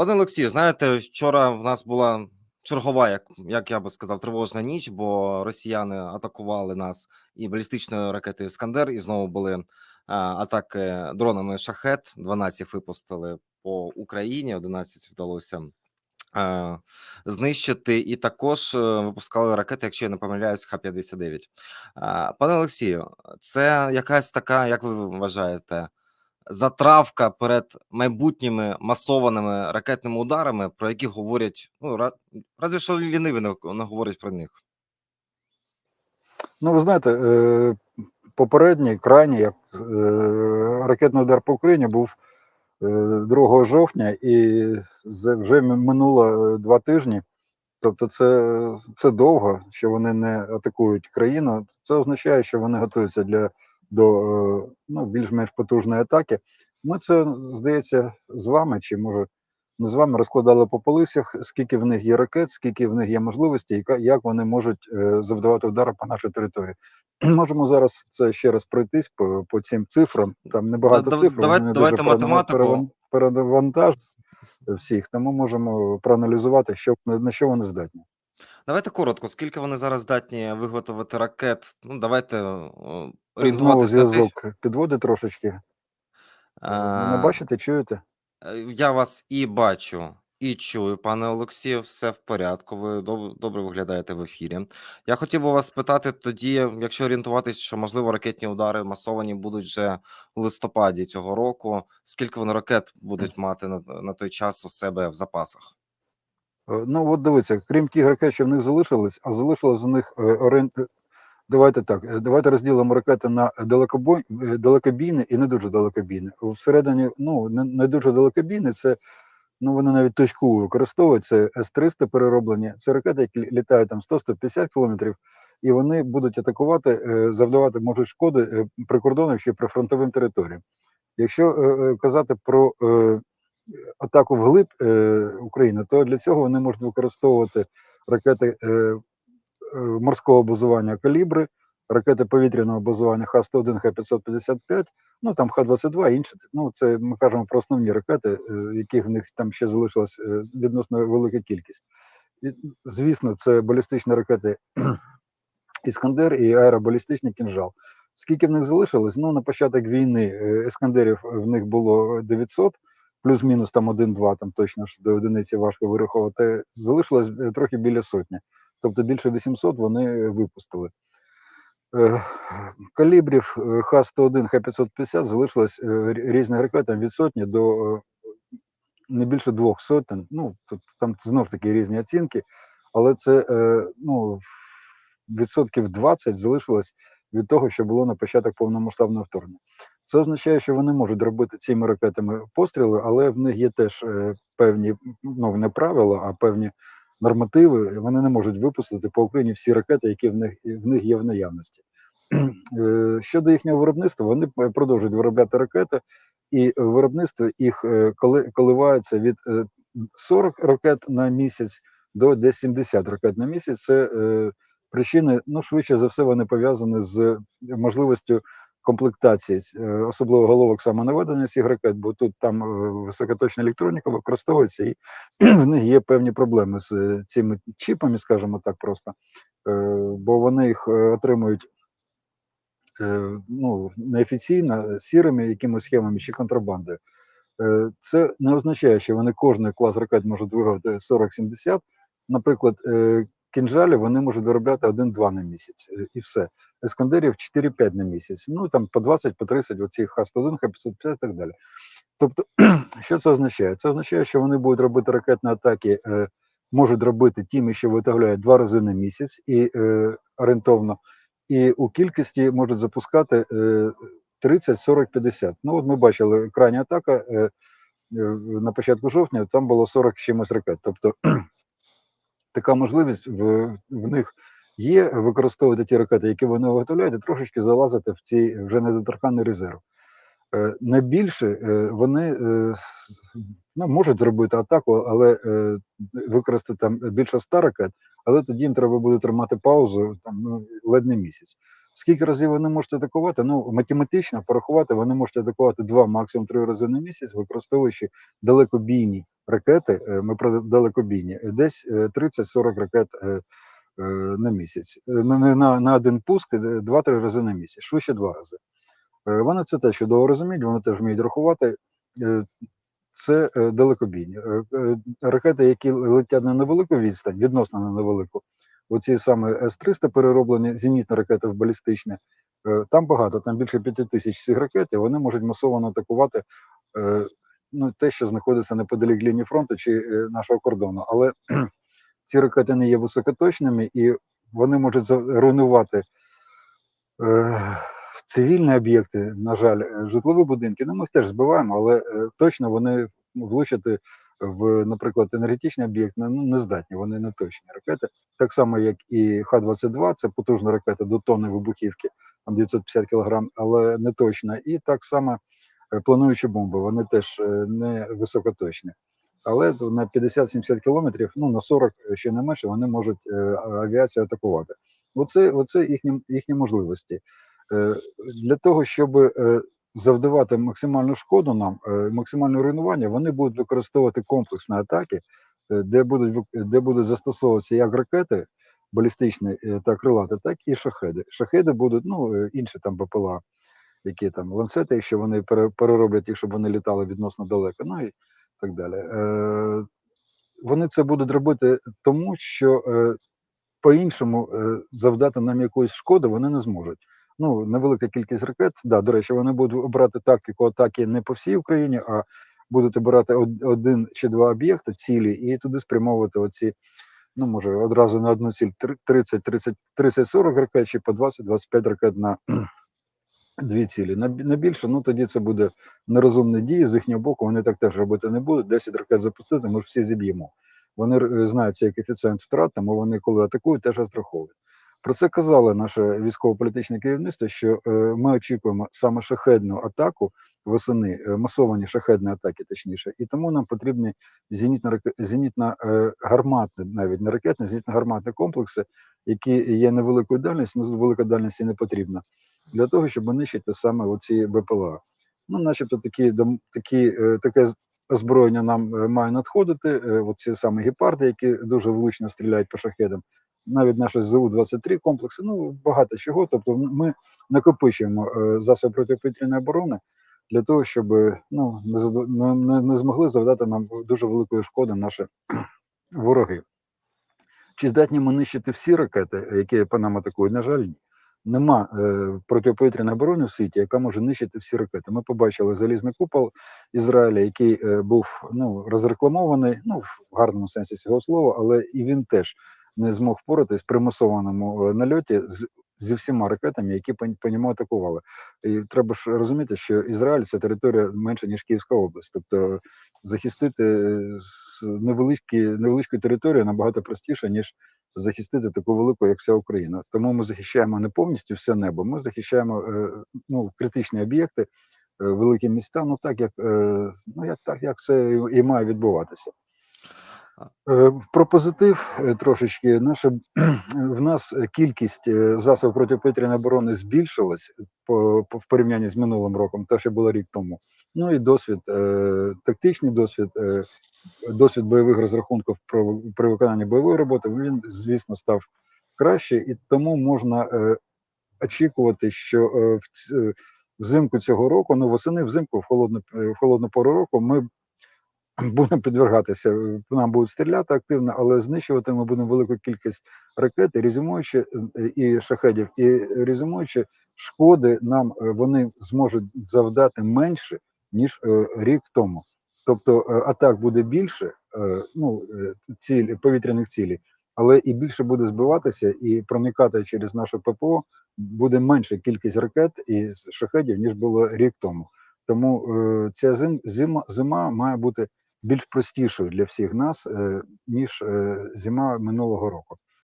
Пане Олексію, знаєте, вчора в нас була чергова, як, як я би сказав, тривожна ніч, бо росіяни атакували нас і балістичною ракетою Іскандер, і знову були а, атаки дронами Шахет. 12 випустили по Україні, 11 вдалося знищити, і також е, випускали ракети, якщо я не помиляюсь, Х-59. Е, Пане Олексію, це якась така, як ви вважаєте, затравка перед майбутніми масованими ракетними ударами, про які говорять, ну ра- разве що ліниві не, не говорять про них. Ну, ви знаєте, е, попередній, крайній як, е, ракетний удар по Україні був е, 2 жовтня, і вже минуло е, два тижні. Тобто, це, це довго, що вони не атакують країну. Це означає, що вони готуються для до е, ну, більш-менш потужної атаки. Ми це, здається, з вами, чи може не з вами розкладали по полисях, скільки в них є ракет, скільки в них є можливостей, як вони можуть е, завдавати удари по нашій території. Можемо зараз це ще раз пройтись по, по цим цифрам. Там небагато Да- цифр, давай- вони давайте дуже математику. переван- перевантажені всіх, тому можемо проаналізувати, що на що вони здатні. Давайте коротко, скільки вони зараз здатні виготовити ракет? Ну, давайте Знову орієнтуватися на те, зв'язок підводить трошечки. Е, Мене А, бачите, чуєте? Е, Я вас і бачу, і чую, пане Олексію, все в порядку. Ви доб- добре виглядаєте в ефірі. Я хотів би вас спитати тоді, якщо орієнтуватись, що можливо ракетні удари масовані будуть вже у листопаді цього року. Скільки вони ракет будуть мати на, на той час у себе в запасах? Е, Ну, от дивіться, крім тих ракет, що в них залишились, а залишилось у них е. Давайте так, е, давайте розділимо ракети на далекобой... е, далекобійні і не дуже далекобійні. Всередині, ну, не, не дуже далекобійні, це, ну, вони навіть точково використовують, це С-300 перероблені, це ракети, які літають там 100-150 кілометрів, і вони будуть атакувати, е, завдавати можуть шкоди прикордонним чи прифронтовим територіям. Якщо казати про атаку вглиб України, то для цього вони можуть використовувати ракети морського базування калібри, ракети повітряного базування Х-101, Х-555, ну там Х-22 і інші. Ну, це ми кажемо про основні ракети, е, яких в них там ще залишилась е, відносно велика кількість. І, звісно, це балістичні ракети Іскандер і аеробалістичний кінжал. Скільки в них залишилось? Ну, на початок війни е, Іскандерів в них було 900, плюс-мінус там 1-2, там точно ж до одиниці важко вирахувати. Залишилось е, трохи біля сотні. Тобто більше 800 вони е, випустили. Е, Калібрів е, Х-101, Х-550 залишилось е, рі- різних ракет там від сотні до е, не більше двох сотень. Ну, тут там знов таки різні оцінки, але це е, ну, відсотків 20 залишилось від того, що було на початок повномасштабного вторгнення. Це означає, що вони можуть робити цими ракетами постріли, але в них є теж е, певні ну не правила, а певні нормативи. Вони не можуть випустити по Україні всі ракети, які в них в них є в наявності. Е, Щодо їхнього виробництва, вони продовжують виробляти ракети, і виробництво їх е, коли коливається від е, 40 ракет на місяць до десь 70 ракет на місяць. Це е, причини, ну швидше за все, вони пов'язані з можливістю комплектації, е, особливо головок самонаведення ракет, бо тут там е, високоточна електроніка використовується, і в них є певні проблеми з е, цими чіпами, скажімо так, просто, бо вони їх отримують ну, неофіційно сірими якимось схемами чи контрабандою. Це не означає, що вони кожний клас ракет можуть виготовити 40-70. Наприклад, кінжалі вони можуть виробляти 1-2 на місяць, е, і все. Ескандерів 4-5 на місяць. Ну там по 20, по 30 оці Х-101, Х-550 і так далі. Тобто, що це означає? Це означає, що вони будуть робити ракетні атаки, е, можуть робити тими, що виготовляють два рази на місяць і е, орієнтовно, і у кількості можуть запускати е, 30, 40, 50. Ну, от ми бачили крайня атака е, е, на початку жовтня, там було 40 з чимось ракет. Тобто така можливість в, в них є використовувати ті ракети, які вони виготовляють, і трошечки залазити в цей вже недоторканий резерв. Е, Найбільше е, вони е, ну, можуть зробити атаку, але використати там більше ста ракет, але тоді їм треба буде тримати паузу там, ну, ледь не місяць. Скільки разів вони можуть атакувати? Ну, математично порахувати, вони можуть атакувати два, максимум три рази на місяць, використовуючи далекобійні ракети. е, Ми про далекобійні, е, десь е, 30-40 ракет е, е, на місяць. На, на- на, один пуск 2-3 рази на місяць, швидше два рази. Вони це теж чудово розуміють, вони теж вміють рахувати. Це далекобійні. Ракети, які летять на невелику відстань, відносно на невелику, оці саме С-300 перероблені зенітні ракети в балістичні, е, там багато, там більше п'яти тисяч цих ракет, і вони можуть масово атакувати е, ну, те, що знаходиться неподалік лінії фронту чи е, нашого кордону. Але ці ракети не є високоточними і вони можуть руйнувати цивільні об'єкти, на жаль, житлові будинки. Ну, ми їх теж збиваємо, але точно вони влучити в, наприклад, енергетичний об'єкт ну, не здатні, вони не точні ракети. Так само, як і Х-22, це потужна ракета до тонни вибухівки, там 950 кг, але не точна. І так само е, плануючі бомби, вони теж е, не високоточні. Але на 50-70 кілометрів, ну на 40 ще не менше, вони можуть е, авіацію атакувати. Оце, оце їхні, їхні можливості. Е, Для того, щоб е, завдавати максимальну шкоду нам, е, максимальне руйнування, вони будуть використовувати комплексні атаки, е, де будуть де будуть застосовуватися як ракети балістичні е, та крилати, так і шахеди. Шахеди будуть ну інші там БПЛА, які там ланцети, якщо вони пере- перероблять їх, щоб вони літали відносно далеко, ну і так далі. Вони це будуть робити тому, що по-іншому завдати нам якоїсь шкоди вони не зможуть. Ну, невелика кількість ракет. Да, до речі, вони будуть обирати тактику атаки не по всій Україні, а будуть обирати один чи два об'єкти цілі і туди спрямовувати оці, ну може, одразу на одну ціль три- 30, 30, 30-40 ракет чи по 20-25 ракет на дві цілі. На, більше, ну тоді це буде нерозумні дії з їхнього боку. Вони так теж робити не будуть. 10 ракет запустити, ми ж всі зіб'ємо. Вони е, знають цей коефіцієнт втрат, тому вони, коли атакують, теж розраховують. Про це казало наше військово-політичне керівництво, що е, ми очікуємо саме шахедну атаку восени, е, масовані шахедні атаки, точніше, і тому нам потрібні зенітно зенітно е, гарматні, навіть не ракетні, зенітно-гарматні комплекси, які є невеликою дальністю, ну велика дальність не потрібна, для того, щоб нищити саме оці БПЛА. Ну, начебто, такі такі таке озброєння нам має надходити. Оці саме гепарди, які дуже влучно стріляють по шахедам. Навіть наші ЗУ-23 комплекси, ну багато чого. Тобто, ми накопичуємо е, засоби протиповітряної оборони для того, щоб е, ну не, не, не, змогли завдати нам дуже великої шкоди наші вороги. Чи здатні ми нищити всі ракети, які по нам атакують? На жаль, ні. Нема е, протиповітряної оборони в світі, яка може нищити всі ракети. Ми побачили залізний купол Ізраїля, який е, був ну, розрекламований, ну в гарному сенсі цього слова, але і він теж не змог впоратись при масованому е, нальоті з, зі всіма ракетами, які по, ньому атакували. І треба ж розуміти, що Ізраїль це територія менше ніж Київська область, тобто захистити е, невеличкі, невеличку територію набагато простіше, ніж захистити таку велику, як вся Україна. Тому ми захищаємо не повністю все небо. Ми захищаємо е, ну, критичні об'єкти, великі міста. Ну так як ну як так, як це і має відбуватися. Е, Про позитив е, трошечки. Наша в нас кількість е, засобів протиповітряної оборони збільшилась по, по в порівнянні з минулим роком, те, що було рік тому. Ну і досвід, е, тактичний досвід, е, досвід бойових розрахунків про при виконанні бойової роботи. Він, звісно, став краще, і тому можна е, очікувати, що е, в е, взимку цього року, ну восени, взимку, в холодну в холодну пору року, ми будемо підвергатися, е, нам будуть стріляти активно, але знищувати ми будемо велику кількість ракет, і резюмуючи е, і шахедів, і резюмуючи шкоди, нам е, вони зможуть завдати менше ніж рік тому. Тобто атак буде більше, ну ціль повітряних цілей, але і більше буде збиватися і проникати через наше ППО буде менша кількість ракет і шахедів ніж було рік тому. Тому ця зим, зима, зима має бути більш простішою для всіх нас, е, ніж е, зима минулого року.